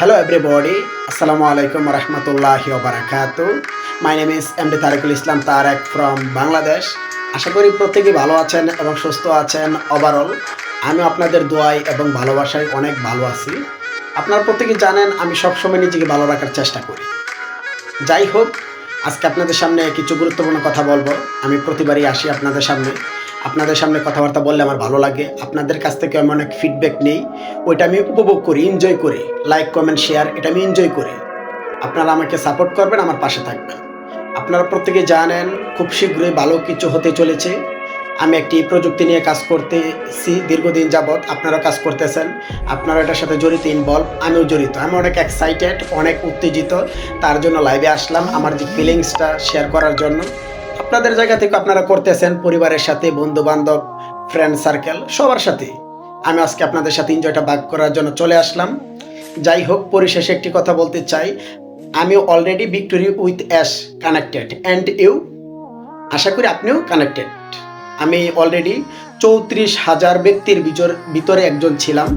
Hello everybody, Assalamu alaikum wa rahmatullahi wa barakatuh. My name is MD Tariqul Islam Tarek from Bangladesh. আশা করি প্রত্যেকেই ভালো আছেন এবং সুস্থ আছেন ওভারঅল আমি আপনাদের দোয়াই এবং ভালোবাসায় অনেক ভালো আছি। আপনারা প্রত্যেকে জানেন আমি সবসময় নিজেকে ভালো রাখার চেষ্টা করি। যাই হোক আজকে আপনাদের সামনে কিছু গুরুত্বপূর্ণ কথা বলব। আমি প্রতিবারই আসি আপনাদের সামনে। আপনাদের সামনে কথাবার্তা বললে আমার ভালো লাগে। আপনাদের কাছ থেকে আমি অনেক ফিডব্যাক নেই। ওইটা আমি উপভোগ করি এনজয় করি। লাইক কমেন্ট শেয়ার এটা আমি এনজয় করি। আপনারা আমাকে সাপোর্ট করবেন, আমার পাশে থাকবেন। আপনারা প্রত্যেকে জানেন, খুব শীঘ্রই ভালো কিছু হতে চলেছে। আমি একটি প্রযুক্তি নিয়ে কাজ করতেছি দীর্ঘদিন যাবৎ। আপনারা কাজ করতেছেন। আপনারা এটার সাথে জড়িত ইনভলভ আমিও জড়িত। আমি অনেক এক্সাইটেড অনেক উত্তেজিত। তার জন্য লাইভে আসলাম। আমার যে ফিলিংসটা শেয়ার করার জন্য। আপনাদের জায়গা থেকে আপনারা করতেছেন পরিবারের সাথে বন্ধু বান্ধব ফ্রেন্ড সার্কেল সবার সাথে। আমি আজকে আপনাদের সাথে এনজয়টা ভাগ করার জন্য চলে আসলাম। যাই হোক, পরিশেষে একটি কথা বলতে চাই। আমি already victory with ash connected and you আশা করি আপনিও কানেক্টেড আমি অলরেডি চৌত্রিশ হাজার ব্যক্তির ভিতরে একজন ছিলাম।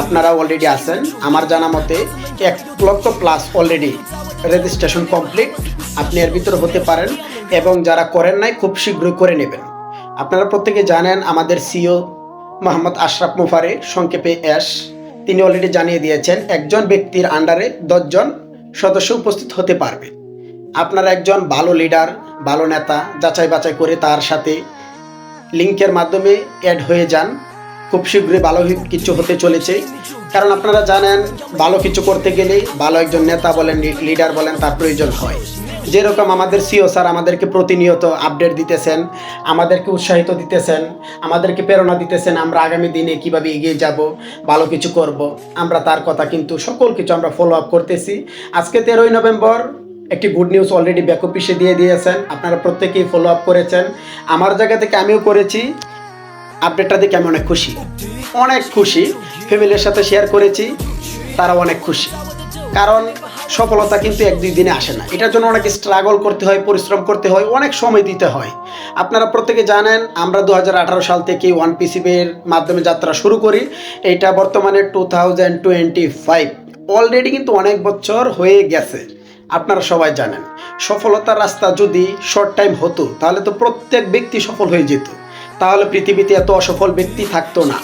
আপনারা অলরেডি আছেন। আমার জানা মতে এক লক্ষ প্লাস অলরেডি রেজিস্ট্রেশন কমপ্লিট আপনি এর ভিতরে হতে পারেন। এবং যারা করেন নাই, খুব শীঘ্রই করে নেবেন। আপনারা প্রত্যেকে জানেন, আমাদের সিও মোহাম্মদ আশরাফ মুফারে, সংক্ষেপে অ্যাশ তিনি অলরেডি জানিয়ে দিয়েছেন, একজন ব্যক্তির আন্ডারে দশজন সদস্য উপস্থিত হতে পারবে। আপনারা একজন ভালো লিডার ভালো নেতা, যাচাই বাছাই করে তার সাথে লিঙ্কের মাধ্যমে অ্যাড হয়ে যান। খুব শীঘ্রই ভালো কিছু হতে চলেছে। কারণ আপনারা জানেন, ভালো কিছু করতে গেলে ভালো একজন নেতা বলেন লিডার বলেন, তার প্রয়োজন হয়। যেরকম আমাদের সিও স্যার আমাদেরকে প্রতিনিয়ত আপডেট দিতেছেন, আমাদেরকে উৎসাহিত দিতেছেন, আমাদেরকে প্রেরণা দিতেছেন, আমরা আগামী দিনে কীভাবে এগিয়ে যাব, ভালো কিছু করব, আমরা তার কথা কিন্তু সকল কিছু আমরা ফলো আপ করতেছি। আজকে তেরোই নভেম্বর, একটি গুড নিউজ অলরেডি ব্যাক অফিসে দিয়ে দিয়েছেন, আপনারা প্রত্যেকেই ফলো আপ করেছেন। আমার জায়গা থেকে আমিও করেছি আপডেটটা দেখে আমি অনেক খুশি। অনেক খুশি ফ্যামিলির সাথে শেয়ার করেছি তারা অনেক খুশি। কারণ সফলতা কিন্তু এক দুই দিনে আসে না। এটার জন্য অনেক স্ট্রাগল করতে হয়, পরিশ্রম করতে হয়, অনেক সময় দিতে হয়। আপনারা প্রত্যেকে জানেন, আমরা দু হাজার আঠারো সাল থেকে ওয়ান পিসিবের মাধ্যমে যাত্রা শুরু করি। এটা বর্তমানে two thousand twenty five already কিন্তু অনেক বছর হয়ে গেছে, আপনারা সবাই জানেন। সফলতার রাস্তা যদি শর্ট টাইম হতো, তাহলে তো প্রত্যেক ব্যক্তি সফল হয়ে যেত। তাহলে পৃথিবীতে এত অসফল ব্যক্তি থাকতো না।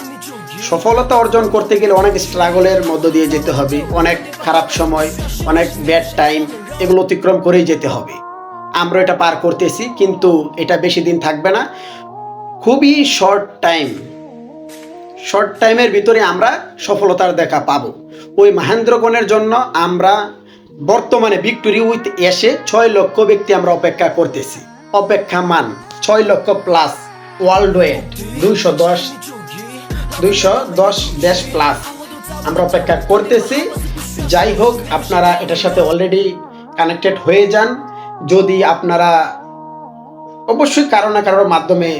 সফলতা অর্জন করতে গেলে অনেক স্ট্রাগলের মধ্য দিয়ে যেতে হবে, অনেক খারাপ সময়, অনেক ব্যাড টাইম এগুলো অতিক্রম করেই যেতে হবে। আমরা এটা পার করতেছি, কিন্তু এটা বেশি দিন থাকবে না। খুবই শর্ট টাইম শর্ট টাইমের ভিতরে আমরা সফলতার দেখা পাবো। ওই মহেন্দ্রগণের জন্য আমরা বর্তমানে ভিক্টোরি উইথ এসে ছয় লক্ষ ব্যক্তি আমরা অপেক্ষা করতেছি। অপেক্ষা মান ছয় লক্ষ প্লাস ওয়ার্ল্ড ওয়েট দুইশো দশ দুইশো দশ দেশ প্লাস আমরা অপেক্ষা করতেছি। যাই হোক, আপনারা এটার সাথে অলরেডি কানেক্টেড হয়ে যান। যদি আপনারা অবশ্যই কারও না কারোর মাধ্যমে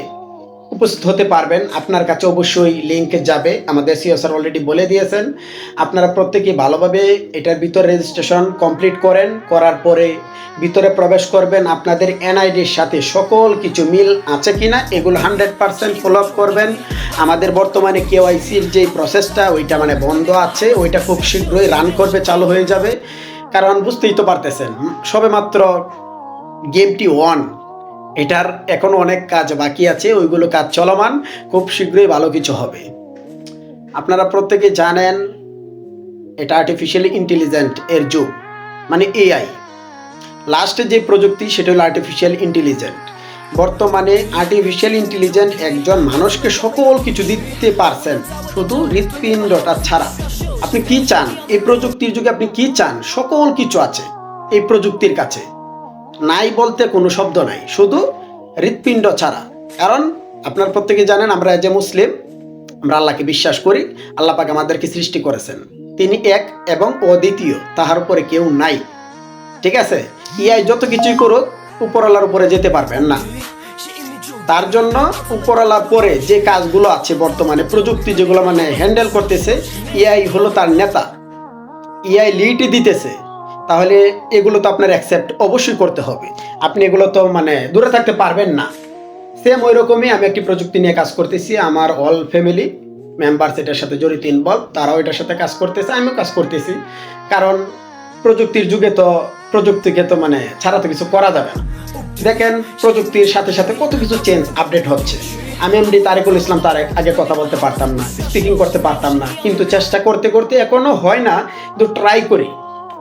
উপস্থিত হতে পারবেন। আপনার কাছে অবশ্যই লিঙ্ক যাবে। আমাদের সিও স্যার অলরেডি বলে দিয়েছেন। আপনারা প্রত্যেকেই ভালোভাবে এটার ভিতরে রেজিস্ট্রেশন কমপ্লিট করেন। করার পরে ভিতরে প্রবেশ করবেন। আপনাদের এনআইডির সাথে সকল কিছু মিল আছে কিনা, এগুলো হান্ড্রেড পারসেন্ট ফলো আপ করবেন। আমাদের বর্তমানে কেওয়াইসির যে প্রসেসটা ওইটা মানে বন্ধ আছে। ওইটা খুব শীঘ্রই রান করবে, চালু হয়ে যাবে। কারণ বুঝতেই তো পারতেছেন, সবেমাত্র গেমটি ওয়ান এটার এখনও অনেক কাজ বাকি আছে, ওইগুলো কাজ চলমান, খুব শীঘ্রই ভালো কিছু হবে। আপনারা প্রত্যেকে জানেন, এটা আর্টিফিশিয়াল ইন্টেলিজেন্ট এর যুগ মানে এআই লাস্টে যে প্রযুক্তি, সেটা হলো আর্টিফিশিয়াল ইন্টেলিজেন্ট বর্তমানে আর্টিফিশিয়াল ইন্টেলিজেন্ট একজন মানুষকে সকল কিছু দিতে পারছেন, শুধু হৃৎপিণ্ডটা ছাড়া। আপনি কি চান? এই প্রযুক্তির যুগে আপনি কি চান? সকল কিছু আছে, এই প্রযুক্তির কাছে। নাই বলতে কোনো শব্দ নাই, শুধু হৃৎপিণ্ড ছাড়া। কারণ আপনার প্রত্যেকে জানেন, আমরা যে মুসলিম, আমরা আল্লাহকে বিশ্বাস করি, আল্লাহ আমাদেরকে সৃষ্টি করেছেন। তিনি এক এবং অদ্বিতীয় তাহার উপরে কেউ নাই। ঠিক আছে? ইয়াই যত কিছুই করুক, উপরওয়ালার উপরে যেতে পারবেন না। তার জন্য উপরওয়ালার পরে যে কাজগুলো আছে বর্তমানে, প্রযুক্তি যেগুলো মানে হ্যান্ডেল করতেছে, ইয়াই হলো তার নেতা। ইআই লিড দিতেছে। তাহলে এগুলো তো আপনার অ্যাকসেপ্ট অবশ্যই করতে হবে। আপনি এগুলো তো মানে দূরে থাকতে পারবেন না। সেম ওই রকমই আমি একটি প্রযুক্তি নিয়ে কাজ করতেছি, আমার অল ফ্যামিলি মেম্বার্স এটার সাথে জড়িত ইনভলভ তারাও এটার সাথে কাজ করতেছে, আমিও কাজ করতেছি। কারণ প্রযুক্তির যুগে তো, প্রযুক্তিকে তো মানে ছাড়া তো কিছু করা যাবে না। দেখেন, প্রযুক্তির সাথে সাথে কত কিছু চেঞ্জ আপডেট হচ্ছে। আমি এমডি তারেকুল ইসলাম তারেক আগে কথা বলতে পারতাম না স্পিকিং করতে পারতাম না। কিন্তু চেষ্টা করতে করতে এখনও হয় না, কিন্তু ট্রাই করি।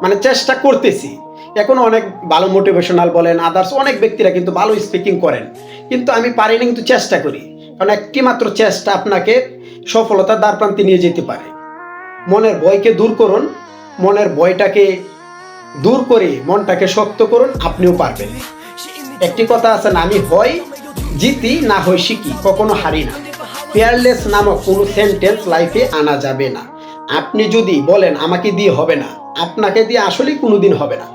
মানে চেষ্টা করতেছি। এখনও অনেক ভালো মোটিভেশনাল বলেন আদার্স অনেক ব্যক্তিরা কিন্তু ভালো স্পিকিং করেন। কিন্তু আমি পারিনি কিন্তু চেষ্টা করি। কারণ একটি মাত্র চেষ্টা আপনাকে সফলতার দ্বার প্রান্তে নিয়ে যেতে পারে। মনের ভয়কে দূর করুন, মনের ভয়টাকে দূর করে মনটাকে শক্ত করুন, আপনিও পারবেন। একটি কথা আছে না, আমি হয় জিতি, না হয় শিখি, কখনো হারি না। পেয়ারলেস নামক কোনো সেন্টেন্স লাইফে আনা যাবে না। আপনি যদি বলেন, আমাকে দিয়ে হবে না আপনাকে দিয়ে আসলেই কোনোদিন হবে না।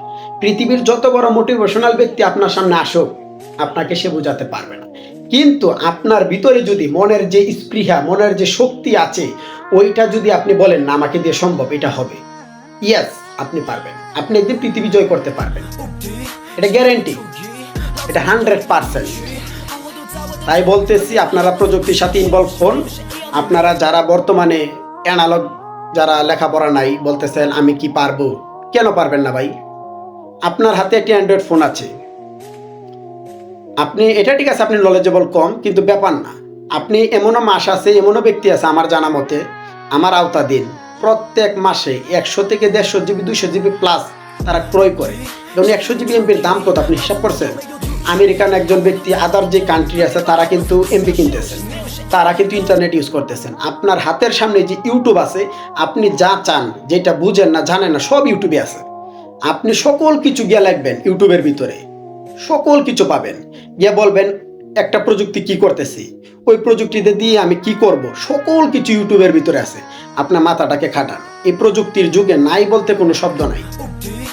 পৃথিবীর যত বড় মোটিভেশনাল ব্যক্তি আপনার সামনে আসুক, আপনাকে সে বোঝাতে পারবে না। কিন্তু আপনার ভিতরে যদি মনের যে স্পৃহা, মনের যে শক্তি আছে, ওইটা যদি আপনি বলেন, না, আমাকে দিয়ে সম্ভব, এটা হবে। ইয়াস আপনি পারবেন। আপনি একদিন পৃথিবী জয় করতে পারবেন। এটা গ্যারেন্টি এটা হান্ড্রেড পারসেন্ট তাই বলতেছি, আপনারা প্রযুক্তির সাথে ইনভলভ হন। আপনারা যারা বর্তমানে অ্যানালগ যারা লেখাপড়া নাই বলতেছেন, আমি কি পারব? কেন পারবেন না ভাই? আপনার হাতে একটি অ্যান্ড্রয়েড ফোন আছে। আপনি, এটা ঠিক আছে, আপনি নলেজেবল কম, কিন্তু ব্যাপার না। আপনি এমনও মাস আছে, এমনও ব্যক্তি আছে আমার জানা মতে, আমার আওতাধীন প্রত্যেক মাসে একশো থেকে দেড়শো জিবি, দুইশো জিবি প্লাস তারা ক্রয় করে। যেমন একশো জিবি এমপির দাম কত আপনি হিসাব করছেন? আমেরিকান একজন ব্যক্তি আদার যে কান্ট্রি আছে, তারা কিন্তু এমপি কিনতেছেন তারা কিন্তু ইন্টারনেট ইউজ করতেছেন। আপনার হাতের সামনে যে ইউটিউব আছে, আপনি যা চান, যেটা বুঝেন না, জানেন না, সব ইউটিউবে আছে। আপনি সকল কিছু গিয়ে লাগবেন ইউটিউবের ভিতরে। সকল কিছু পাবেন। গিয়ে বলবেন একটা প্রযুক্তি কি করতেছি? ওই প্রযুক্তিতে দিয়ে আমি কি করব? সকল কিছু ইউটিউবের ভিতরে আছে। আপনার মাথাটাকে খাটান। এই প্রযুক্তির যুগে নাই বলতে কোনো শব্দ নাই।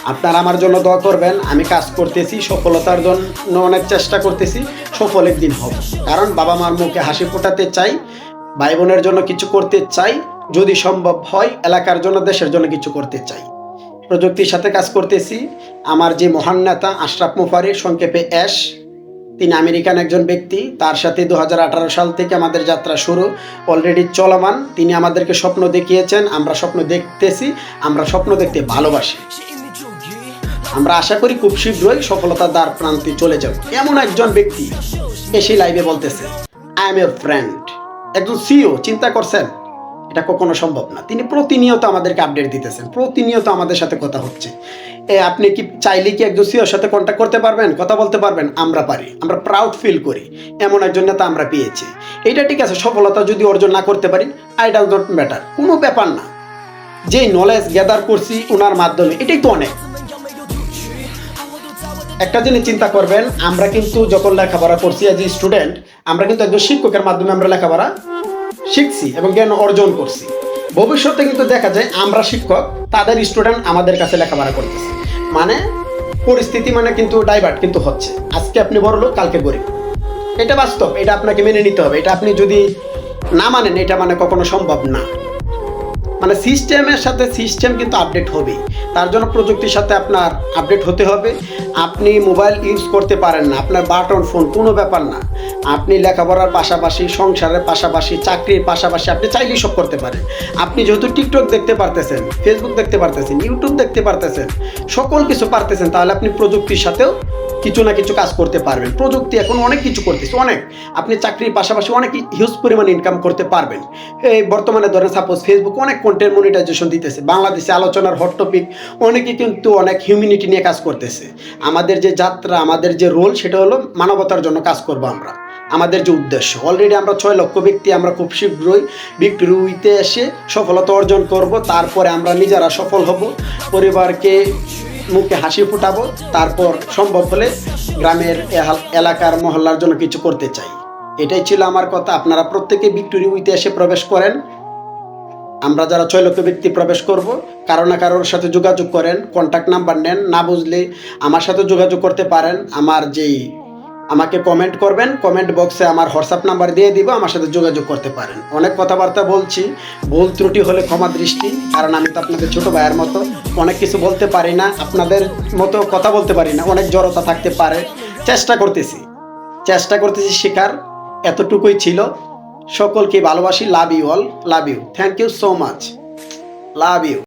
আপনারা আমার জন্য দোয়া করবেন, আমি কাজ করতেছি, সফলতার জন্য অনেক চেষ্টা করতেছি সফল একদিন হব। কারণ বাবা মার মুখে হাসি ফোটাতে চাই ভাই বোনের জন্য কিছু করতে চাই, যদি সম্ভব হয়, এলাকার জন্য, দেশের জন্য কিছু করতে চাই। প্রযুক্তির সাথে কাজ করতেছি। আমার যে মহান নেতা, আশরাফ মুফারি সংক্ষেপে অ্যাশ তিনি আমেরিকান একজন ব্যক্তি। তার সাথে দু সাল থেকে আমাদের যাত্রা শুরু। অলরেডি চলমান। তিনি আমাদেরকে স্বপ্ন দেখিয়েছেন। আমরা স্বপ্ন দেখতেছি। আমরা স্বপ্ন দেখতে ভালোবাসি। আমরা আশা করি খুব শীঘ্রই সফলতার দ্বার প্রান্তে চলে যাব। এমন একজন ব্যক্তি এসে লাইভে বলতেছে আই এম এ ফ্রেন্ড একজন সিও চিন্তা করছেন? এটা কখনো সম্ভব না। তিনি প্রতিনিয়ত আমাদেরকে আপডেট দিতেছেন। প্রতিনিয়ত আমাদের সাথে কথা হচ্ছে। আপনি কি চাইলে কি একজন সিওর সাথে কন্ট্যাক্ট করতে পারবেন? কথা বলতে পারবেন? আমরা পারি। আমরা প্রাউড ফিল করি। এমন একজন নেতা আমরা পেয়েছি। এইটা ঠিক আছে, সফলতা যদি অর্জন না করতে পারি আই ডাজ নট ম্যাটার কোনো ব্যাপার না। যেই নলেজ গ্যাদার করছি ওনার মাধ্যমে, এটাই তো অনেক। একটা জিনিস চিন্তা করবেন, আমরা কিন্তু যখন লেখাপড়া করছি এজ এ স্টুডেন্ট আমরা কিন্তু একজন শিক্ষকের মাধ্যমে আমরা লেখাপড়া শিখছি এবং জ্ঞান অর্জন করছি। ভবিষ্যতে কিন্তু দেখা যায় আমরা শিক্ষক, তাদের স্টুডেন্ট আমাদের কাছে লেখাপড়া করতেছে। মানে পরিস্থিতি মানে কিন্তু ডাইভার্ট কিন্তু হচ্ছে। আজকে আপনি বড় লোক, কালকে গরিব। এটা বাস্তব, এটা আপনাকে মেনে নিতে হবে। এটা আপনি যদি না মানেন, এটা মানে কখনো সম্ভব না। মানে সিস্টেমের সাথে সিস্টেম কিন্তু আপডেট হবে তার জন্য প্রযুক্তির সাথে আপনার আপডেট হতে হবে। আপনি মোবাইল ইউজ করতে পারেন না, আপনার বাটন, ফোন, কোনো ব্যাপার না। আপনি লেখাপড়ার পাশাপাশি, সংসারের পাশাপাশি, চাকরির পাশাপাশি আপনি চাইলেই সব করতে পারেন। আপনি যেহেতু টিকটক দেখতে পারতেছেন ফেসবুক দেখতে পারতেছেন ইউটিউব দেখতে পারতেছেন, সকল কিছু পারতেছেন, তাহলে আপনি প্রযুক্তির সাথেও কিছু না কিছু কাজ করতে পারবেন। প্রযুক্তি এখন অনেক কিছু করতেছে, অনেক। আপনি চাকরির পাশাপাশি অনেক হিউজ পরিমাণে ইনকাম করতে পারবেন। এই বর্তমানে ধরেন সাপোজ ফেসবুক অনেক কন্টেন্ট মনিটাইজেশন দিতেছে। বাংলাদেশে আলোচনার হট টপিক অনেকে কিন্তু অনেক হিউম্যানিটি নিয়ে কাজ করতেছে। আমাদের যে যাত্রা, আমাদের যে রোল সেটা হলো মানবতার জন্য কাজ করব আমরা। আমাদের যে উদ্দেশ্য অলরেডি আমরা ছয় লক্ষ ব্যক্তি, আমরা খুব শীঘ্রই বিক্রিতে এসে সফলতা অর্জন করব। তারপরে আমরা নিজেরা সফল হব, পরিবারকে মুখে হাসি ফুটাবো, তারপর সম্ভব হলে গ্রামের এলাকার মহল্লার জন্য কিছু করতে চাই। এটাই ছিল আমার কথা। আপনারা প্রত্যেকে ভিক্টোরি উইতে এসে প্রবেশ করেন। আমরা যারা ছয় লক্ষ ব্যক্তি প্রবেশ করব, কারও না কারোর সাথে যোগাযোগ করেন কন্ট্যাক্ট নাম্বার নেন, না বুঝলে আমার সাথে যোগাযোগ করতে পারেন, আমার যেই আমাকে কমেন্ট করবেন কমেন্ট বক্সে আমার হোয়াটসঅ্যাপ নাম্বার দিয়ে দিব, আমার সাথে যোগাযোগ করতে পারেন। অনেক কথাবার্তা বলছি, ভুল ত্রুটি হলে ক্ষমা দৃষ্টি, কারণ আমি তো আপনাদের ছোটো ভাইয়ের মতো, অনেক কিছু বলতে পারি না, আপনাদের মতো কথা বলতে পারি না, অনেক জড়তা থাকতে পারে। চেষ্টা করতেছি চেষ্টা করতেছি শেখার এতটুকুই ছিল। সকলকে ভালোবাসি love you all love you thank you so much love you